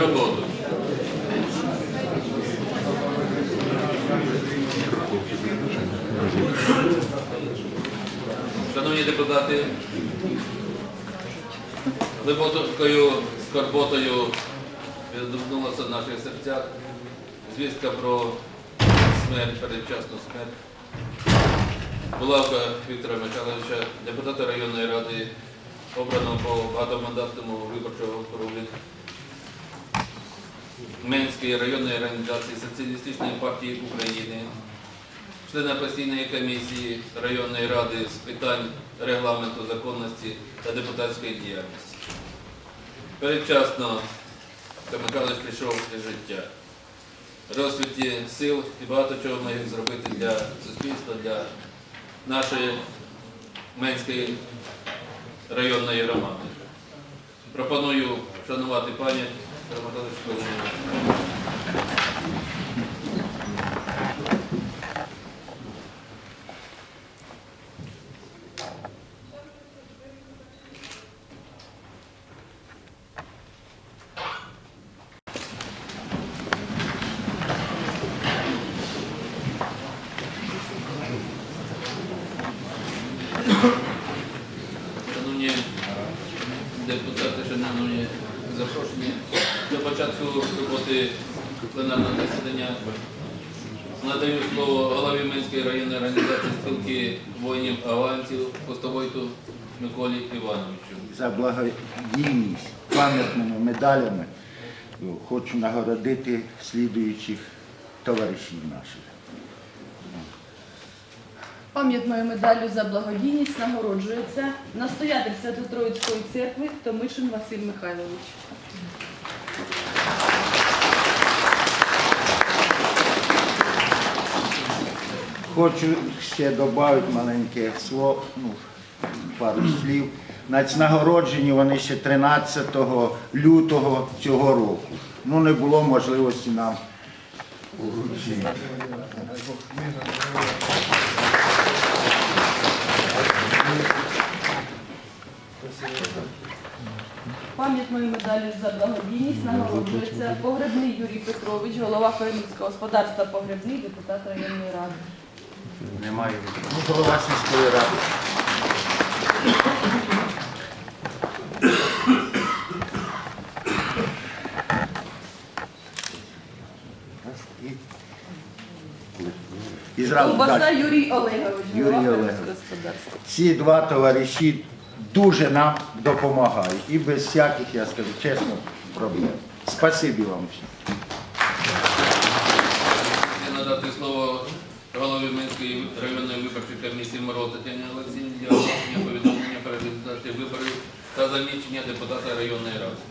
роботу. Шановні депутати, глибокою скорботою відгукнулася в наших серцях звістка про смерть, передчасну смерть Булавка Віктора Михайловича, депутата районної ради, обраного по багатомандатному виборчого округу Менської районної організації Соціалістичної партії України, члена постійної комісії районної ради з питань регламенту, законності та депутатської діяльності. Передчасно Михайлович пішов із життя. Розсвіті сил і багато чого міг зробити для суспільства, для нашої Менської районної громади. Пропоную вшанувати пам'ять Романович Павловича. Шановні депутати, шановні запрошені, початку роботи пленарного засідання надаю слово голові Минської районної організації спілки воїнів авансів Постовойту Миколі Івановичу. за благодійність пам'ятними медалями хочу нагородити слідуючих товаришів наших. Пам'ятною медаллю за благодійність нагороджується настоятель Свято-Троїцької церкви Томишин Василь Михайлович. Хочу ще додати маленьке слово, ну, пару слів. Нагороджені вони ще 13 лютого цього року. Ну, не було можливості нам уручити. Пам'ятною медаллю за благодійність нагороджується Погребний Юрій Петрович, голова фермерського господарства Погребний, депутат районної ради. Немає. Ну, голова сільської ради. І зразу далі. Юрій Олегович, Юрій голова Олегович. господарства. Ці два товариші дуже нам допомагають. І без всяких, я скажу чесно, проблем. Спасибі вам всім. Я надати слово голові Минської районної виборчої комісії Мороз Тетяні Олексійовні для оголошення повідомлення про результати виборів та заміщення депутата районної ради.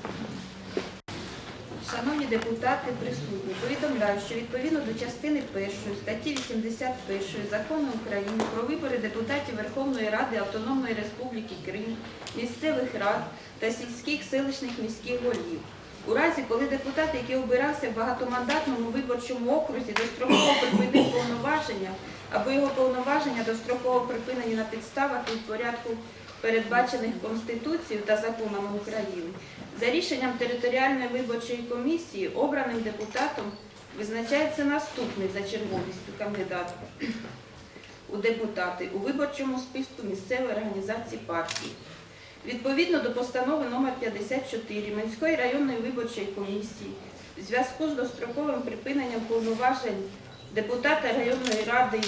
Шановні депутати, присутні, повідомляю, що відповідно до частини 1 статті 81 Закону України про вибори депутатів Верховної Ради Автономної Республіки Крим, місцевих рад та сільських селищних міських голів. У разі, коли депутат, який обирався в багатомандатному виборчому окрузі, достроково припинив повноваження або його повноваження достроково припинені на підставах і в порядку передбачених Конституцією та законами України, за рішенням територіальної виборчої комісії обраним депутатом визначається наступний за черговістю кандидат у депутати у виборчому списку місцевої організації партії. Відповідно до постанови номер 54 Минської районної виборчої комісії в зв'язку з достроковим припиненням повноважень депутата районної ради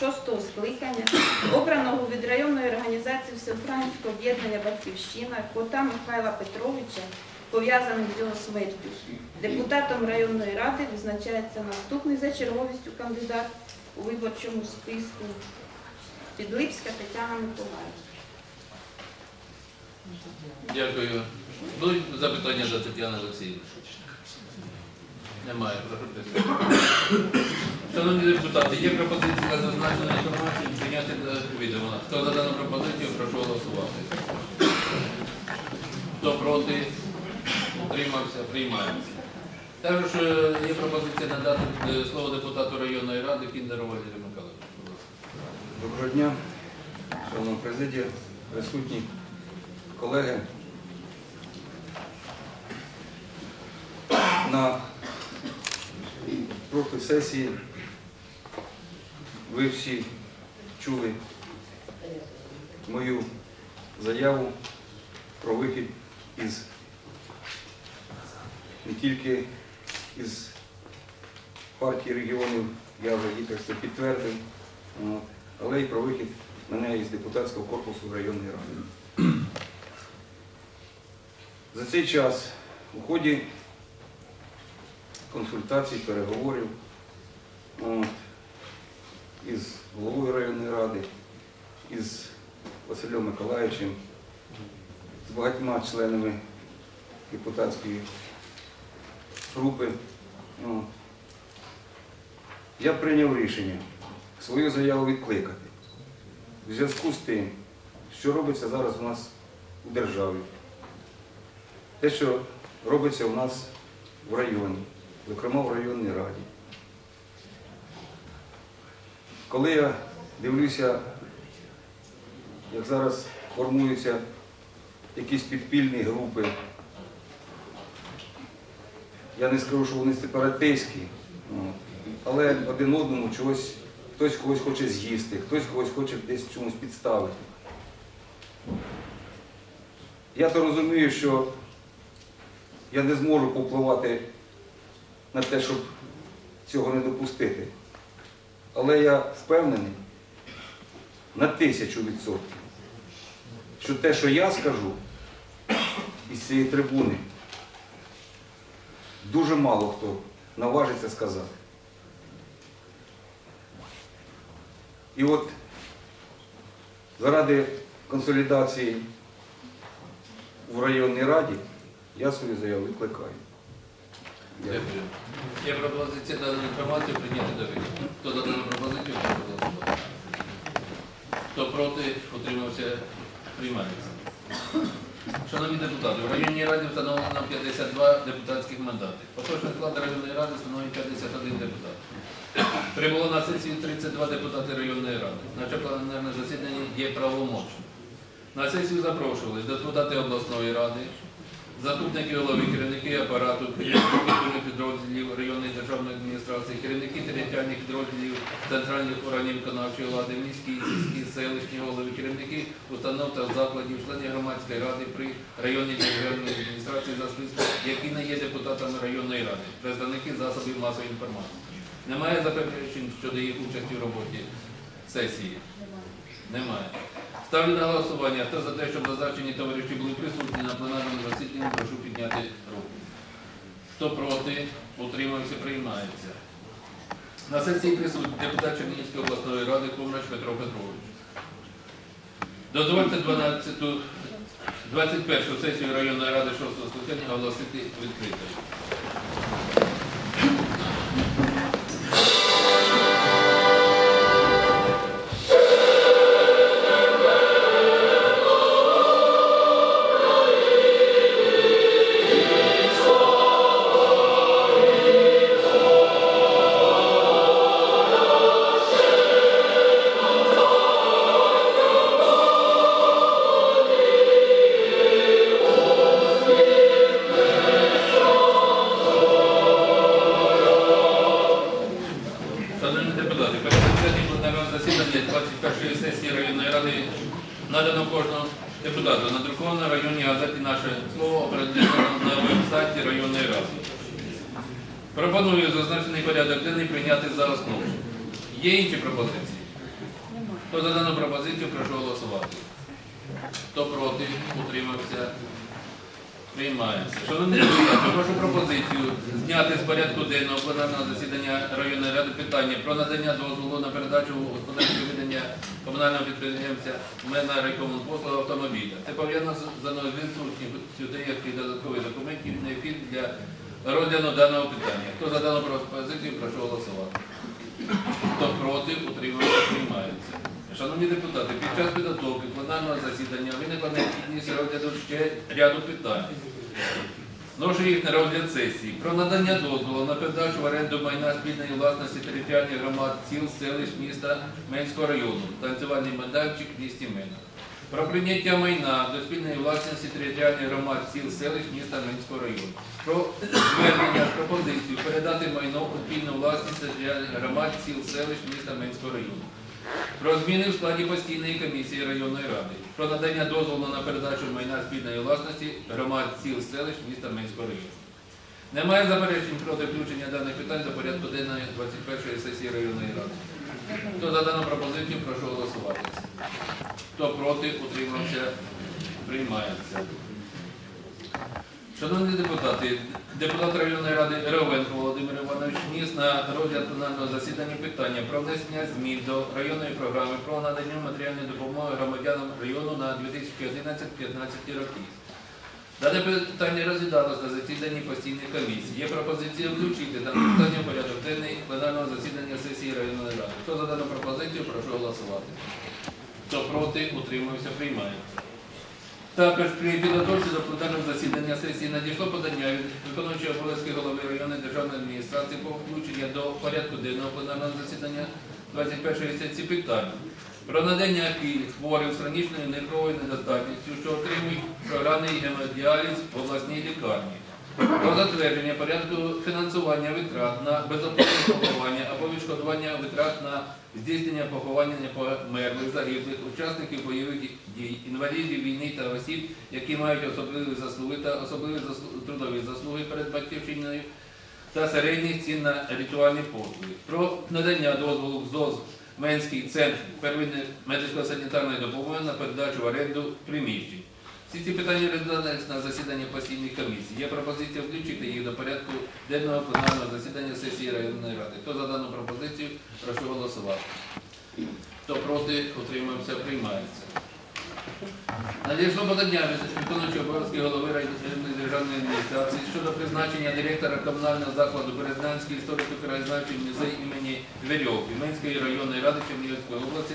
шостого скликання, обраного від районної організації Всеукраїнського об'єднання Батьківщина кота Михайла Петровича, пов'язаним з його смертю. Депутатом районної ради визначається наступний за черговістю кандидат у виборчому списку Підлипська Тетяна Миколаївна. Дякую. Будуть запитання до Тетяни Олексіївни? Немає. Шановні депутати, є пропозиція зазначеної інформації прийняти до відома. Хто за дану пропозицію, прошу голосувати. Хто проти, утримався, приймається. Також е, є пропозиція надати е, слово депутату районної ради Кіндеру Валерію ласка. Доброго дня, шановна президія, присутні колеги. на прошлій сесії ви всі чули мою заяву про вихід із не тільки із партії регіонів, я вже їх це підтвердив, але й про вихід мене із депутатського корпусу районної ради. За цей час у ході консультацій, переговорів от, із головою районної ради, із Василем Миколаївичем, з багатьма членами депутатської групи. От. Я прийняв рішення свою заяву відкликати в зв'язку з тим, що робиться зараз у нас у державі. Те, що робиться у нас в районі, зокрема в районній раді. Коли я дивлюся, як зараз формуються якісь підпільні групи, я не скажу, що вони сепаратистські, але один одному чогось, хтось когось хоче з'їсти, хтось когось хоче десь чомусь підставити. Я то розумію, що я не зможу повпливати на те, щоб цього не допустити. Але я впевнений на тисячу відсотків, що те, що я скажу із цієї трибуни, дуже мало хто наважиться сказати. І от заради консолідації в районній раді я свою заяву відкликаю. Дякую. Є пропозиція дану інформацію прийняти до відома. Хто за дану пропозицію, прошу голосувати. Хто проти, утримався, приймається. Шановні депутати, в районній раді встановлено 52 депутатських мандати. Поточний склад районної ради становить 51 депутат. Прибуло на сесію 32 депутати районної ради. Наше пленарне засідання є правомочним. На сесію запрошувались депутати обласної ради, заступники голови, керівники апарату, керівники підрозділів районної державної адміністрації, керівники територіальних підрозділів центральних органів виконавчої влади, міські, сільські, селищні голови, керівники установ та закладів, члени громадської ради при районній державній адміністрації за списком, які не є депутатами районної ради, представники засобів масової інформації. Немає заперечень щодо їх участі в роботі сесії? Немає. Ставлю на голосування. Хто за те, щоб зазначені товариші були присутні на пленарному засіданні, прошу підняти руку. Хто проти, утримався, приймається. На сесії присутні депутат Чернігівської обласної ради Ковнач Петро Петрович. Дозвольте 12, 21 сесію районної ради 6 скликання оголосити відкритою. Надано кожному депутату надруковано районній газеті наше слово оприлюднено на веб-сайті районної ради. Пропоную зазначений порядок денний прийняти за основу. Є інші пропозиції? Хто за дану пропозицію, прошу голосувати. Хто проти, утримався, приймається. Шановні депутати, прошу пропозицію зняти з порядку денного пленарного засідання районної ради питання про надання дозволу на передачу у віддання комунального підприємця Мена Рекомунпослуг автомобіля. Це пов'язано з відсутністю деяких додаткових документів, необхідних для розгляду даного питання. Хто за дану пропозицію, прошу голосувати. Хто проти, утримується, приймається. Шановні депутати, під час підготовки пленарного засідання виникла необхідність розгляду ще ряду питань. Зношу їх на розгляд сесії. Про надання дозволу на передачу в оренду майна спільної власності територіальних громад сіл, селищ, міста Менського району. Танцювальний майданчик в місті Мина. про прийняття майна до спільної власності територіальних громад сіл, селищ, міста Минського району. Про звернення з пропозицією передати майно у спільну власність територіальних громад сіл, селищ, міста Минського району. Про зміни в складі постійної комісії районної ради. Про надання дозволу на передачу майна спільної власності громад сіл, селищ, міста Минського району. Немає заперечень проти включення даних питань до порядку денної 21-ї сесії районної ради. Хто за дану пропозицію, прошу голосувати. Хто проти, утримався, приймається. Шановні депутати, депутат районної ради Ровенко Володимир Іванович вніс на розгляд пленарного засідання питання про внесення змін до районної програми про надання матеріальної допомоги громадянам району на 2011-2015 роки. Дане питання розглядалось на засіданні постійної комісії. Є пропозиція включити дане питання в порядок денний пленарного засідання сесії районної ради. Хто за дану пропозицію, прошу голосувати. Хто проти, утримався, приймається. Також при підготовці до пленарного засідання сесії надійшло подання від виконуючого обов'язки голови районної державної адміністрації по включення до порядку денного пленарного засідання 21 сесії питань про надання пільг хворих з хронічною нервовою недостатністю, що отримують програмний гемодіаліз в обласній лікарні. Про затвердження порядку фінансування витрат на безоплатне поховання або відшкодування витрат на здійснення поховання непомерлих, загиблих, учасників бойових дій, інвалідів війни та осіб, які мають особливі заслуги та особливі трудові заслуги перед батьківщиною та середніх цін на ритуальні послуги. Про надання дозволу в ЗОЗ Менський центр первинної медико-санітарної допомоги на передачу в оренду приміщень. Всі ці питання розглядались на засіданні постійної комісії. Є пропозиція включити їх до порядку денного пленарного засідання сесії районної ради. Хто за дану пропозицію, прошу голосувати. Хто проти, утримався, приймається. Надійшло подання виконуючого обов'язки голови районної державної адміністрації щодо призначення директора комунального закладу Березнянський історико-краєзнавчий музей імені Вірьовки Минської районної ради Чернігівської області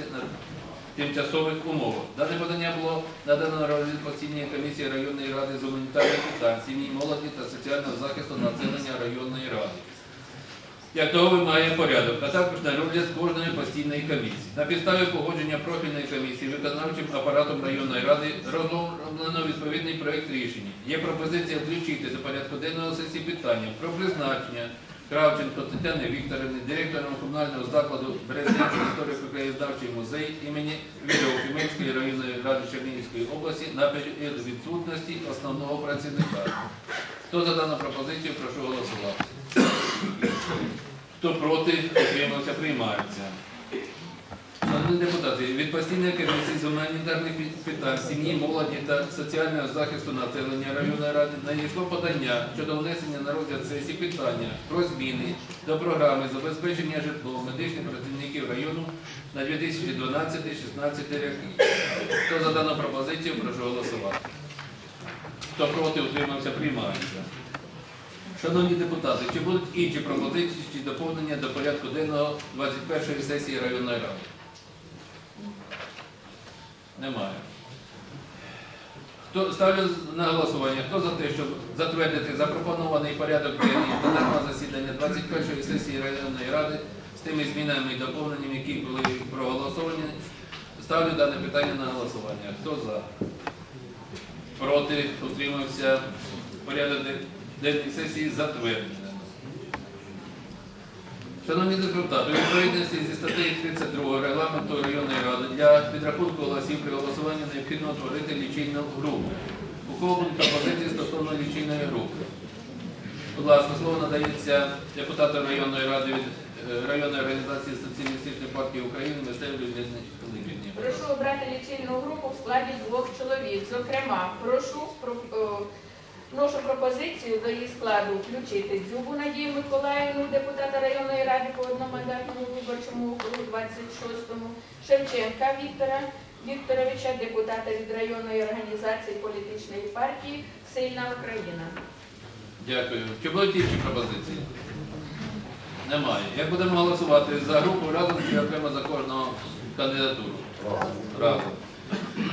тимчасових умовах. Дане подання було надано на постійної комісії районної ради з гуманітарних питань, сім'ї, молоді та соціального захисту населення районної ради. Як того вимагає порядок, а також на розгляд кожної постійної комісії. На підставі погодження профільної комісії виконавчим апаратом районної ради розроблено відповідний проєкт рішення. Є пропозиція включити до порядку денного сесії питання про призначення Кравченко Тетяни Вікторівни, директором комунального закладу Березнянський історико-краєзнавчий музей імені Вірьовки Минської районної ради Чернігівської області на період відсутності основного працівника. Хто за дану пропозицію, прошу голосувати. Хто проти, отримався, приймається. Шановні депутати, від постійної комісії з гуманітарних питань, сім'ї, молоді та соціального захисту населення районної ради надійшло подання щодо внесення на розгляд сесії питання про зміни до програми забезпечення житлом медичних працівників району на 2012-2016 роки. Хто за дану пропозицію, прошу голосувати. Хто проти, утримався, приймається. Шановні депутати, чи будуть інші пропозиції чи доповнення до порядку денного 21-ї сесії районної ради? Немає. Хто ставлю на голосування? Хто за те, щоб затвердити запропонований порядок денний пленарного засідання 21-ї сесії районної ради з тими змінами і доповненнями, які були проголосовані? Ставлю дане питання на голосування. Хто за? Проти? Утримався? Порядок де- денний сесії затверджено. Шановні депутати, у відповідності зі статтею 32 регламенту районної ради для підрахунку голосів при голосуванні необхідно утворити лічильну групу. У пропозиції стосовно лічильної групи? Будь ласка, слово надається депутату районної ради від е, районної організації Соціалістичної партії України місцевої Людмилі Липівні. Прошу обрати лічильну групу в складі двох чоловік. Зокрема, прошу про- о, вношу пропозицію до її складу включити Дзюбу Надію Миколаївну, депутата районної ради по одномандатному виборчому округу 26-му, Шевченка Віктора Вікторовича, депутата від районної організації політичної партії Сильна Україна. Дякую. Чи будуть інші пропозиції? Немає. Як будемо голосувати за групу разом чи окремо за кожного кандидатуру? Разом.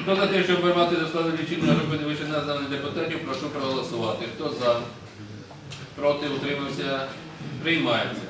Хто за те, щоб вирвати до складу лічильної групи вище названих депутатів, прошу проголосувати. Хто за? Проти, утримався? Приймається.